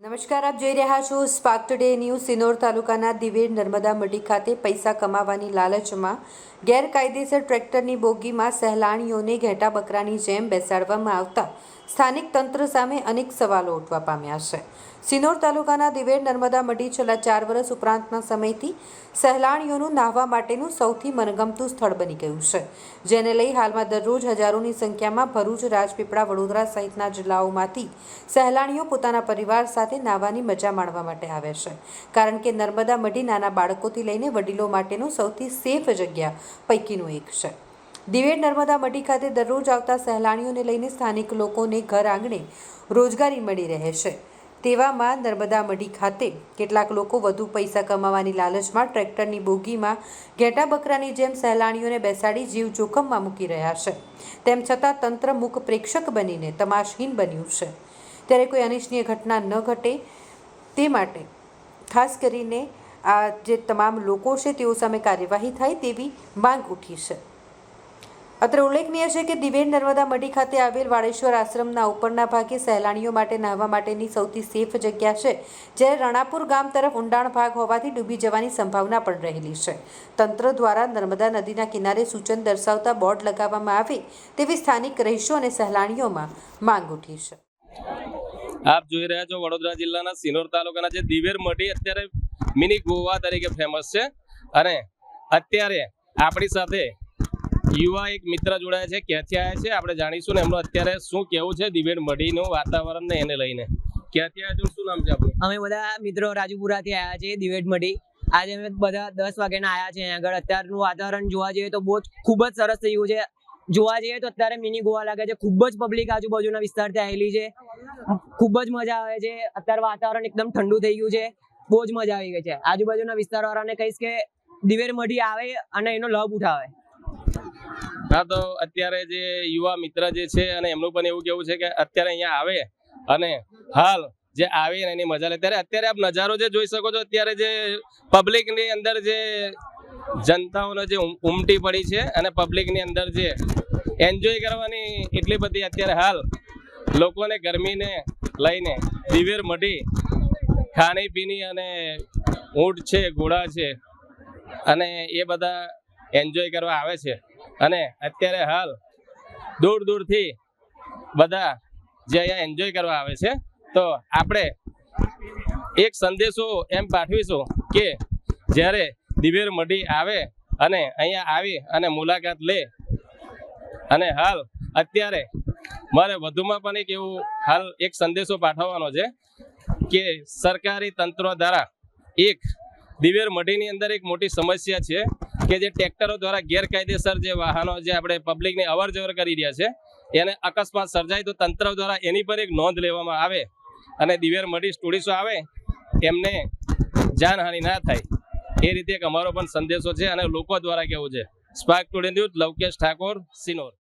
નમસ્કાર, આપ જોઈ રહ્યા છો સ્પાર્ક ટુડે ન્યૂઝ સિનોર તાલુકાના દિવેર નર્મદા મઢી ખાતે પૈસા કમાવાની લાલચમાં ગેરકાયદેસર ટ્રેક્ટરની બોગીમાં સહેલાણીઓને ઘેટા બકરાની જેમ બેસાડવામાં આવતા સ્થાનિક તંત્ર સામે અનેક સવાલો ઉઠવા પામ્યા છે. સિનોર તાલુકાના દિવેર નર્મદા મઢી છેલ્લા ચાર વર્ષ ઉપરાંતના સમયથી સહેલાણીઓનું નાહવા માટેનું સૌથી મનગમતું સ્થળ બની ગયું છે, જેને લઈ હાલમાં દરરોજ હજારોની સંખ્યામાં ભરૂચ, રાજપીપળા, વડોદરા સહિતના જિલ્લાઓમાંથી સહેલાણીઓ પોતાના પરિવાર સાથે નાહવાની મજા માણવા માટે આવે છે. કારણ કે નર્મદા મઢી નાના બાળકોથી લઈને વડીલો માટેનું સૌથી સેફ જગ્યા પૈકીનું એક છે. દિવેડ નર્મદા મઢી ખાતે દરરોજ આવતા સહેલાણીઓને લઈને સ્થાનિક લોકોને ઘર આંગણે રોજગારી મળી રહે છે. તેવામાં નર્મદા મઢી ખાતે કેટલાક લોકો વધુ પૈસા કમાવાની લાલચમાં ટ્રેક્ટરની બોગીમાં ઘેટા બકરાની જેમ સહેલાણીઓને બેસાડી જીવ જોખમમાં મૂકી રહ્યા છે. તેમ છતાં તંત્ર મુખ પ્રેક્ષક બનીને તમાશહીન બન્યું છે. ત્યારે કોઈ અનિચ્છનીય ઘટના ન ઘટે તે માટે ખાસ કરીને આ જે તમામ લોકો છે તેઓ સામે કાર્યવાહી થાય તેવી માંગ ઉઠી છે. અત્રે ઉલ્લેખનીય છે કે દિવેર નર્મદા મઢી ખાતે આવેલ વાળેશ્વર આશ્રમના ઉપરના ભાગે સહેલાણીઓ માટે નાહવા માટેની સૌથી સેફ જગ્યા છે જ્યારે રણાપુર ગામ તરફ ઊંડાણ ભાગ હોવાથી ડૂબી જવાની સંભાવના પણ રહેલી છે. તંત્ર દ્વારા નર્મદા નદીના કિનારે સૂચન દર્શાવતા બોર્ડ લગાવવામાં આવે તેવી સ્થાનિક રહીશો અને સહેલાણીઓમાં માંગ ઉઠી છે. આપ જોઈ રહ્યા છો વડોદરા જિલ્લાના સિનોર તાલુકાના જે દિવેર મઢી અત્યારે મિની ગોવા તરીકે ફેમસ છે અને અત્યારે આપણી સાથે યુવા એક મિત્ર જોડાયા છે, ક્યાંથી આવ્યા છે, આપણે જાણીશું ને એમનું અત્યારે શું કેવું છે દિવેર મઢીનું વાતાવરણ ને એને લઈને. ક્યાંથી આવ્યા છો, શું નામ છે આપણું? અમે બધા મિત્રો રાજુપુરાથી આવ્યા છે દિવેડ મઢી. આજે અમે બધા દસ વાગ્યાના આવ્યા છે આગળ. અત્યારનું વાતાવરણ જોવા જઈએ તો બહુ ખૂબ જ સરસ થઈ ગયું છે. જોવા જઈએ તો અત્યારે મિની ગોવા લાગે છે, ખૂબ જ પબ્લિક આજુબાજુના વિસ્તારથી આવેલી છે. ખૂબ જ મજા આવે છે. અત્યારે વાતાવરણ એકદમ ઠંડુ થઈ ગયું છે. બહુ જ મજા આવી ગઈ છે. આજુબાજુના વિસ્તારવાળાને કહીશ કે દિવેર મઢી આવે અને એનો લાભ ઉઠાવે. હા, તો અત્યારે જે યુવા મિત્ર જે છે અને એમનું પણ એવું કેવું છે કે અત્યારે અહીંયા આવે અને હાલ જે આવે ને એની મજા લે. ત્યારે અત્યારે આપ નજારો જે જોઈ શકો છો, અત્યારે જે પબ્લિકની અંદર જે જનતાઓને જે ઉમટી પડી છે અને પબ્લિકની અંદર જે એન્જોય કરવાની એટલી બધી અત્યારે હાલ લોકોને ગરમીને લઈને દિવેર મઢી ખાણી પીણી અને ઊંટ છે, ઘોડા છે અને એ બધા એન્જોય કરવા આવે છે. અને અત્યારે હાલ દૂર દૂરથી બધા જે અહીંયા એન્જોય કરવા આવે છે. તો આપણે એક સંદેશો એમ પાઠવીશું કે જ્યારે દિવેર મઢી આવે અને અહીંયા આવી અને મુલાકાત લે અને હાલ અત્યારે મારે વધુમાં પણ એક એવું હાલ એક સંદેશો પાઠવવાનો છે કે સરકારી તંત્રો દ્વારા એક દિવેર મઢીની અંદર એક મોટી સમસ્યા છે. કે જે ટ્રેક્ટરો દ્વારા ગેરકાયદેસર જે વાહનો જે આપણે પબ્લિકને અવર જવર કરી રહ્યા છે, એને અકસ્માત સર્જાય તો તંત્ર દ્વારા એની પર એક નોંધ લેવામાં આવે અને દિવેર મઢી સ્ટુડિસો આવે, એમને જાનહાનિ ના થાય. એ રીતે એક અમારો પણ સંદેશો છે અને લોકો દ્વારા કેવું છે. Spark Today News, Lavkesh Thakor, Sinor.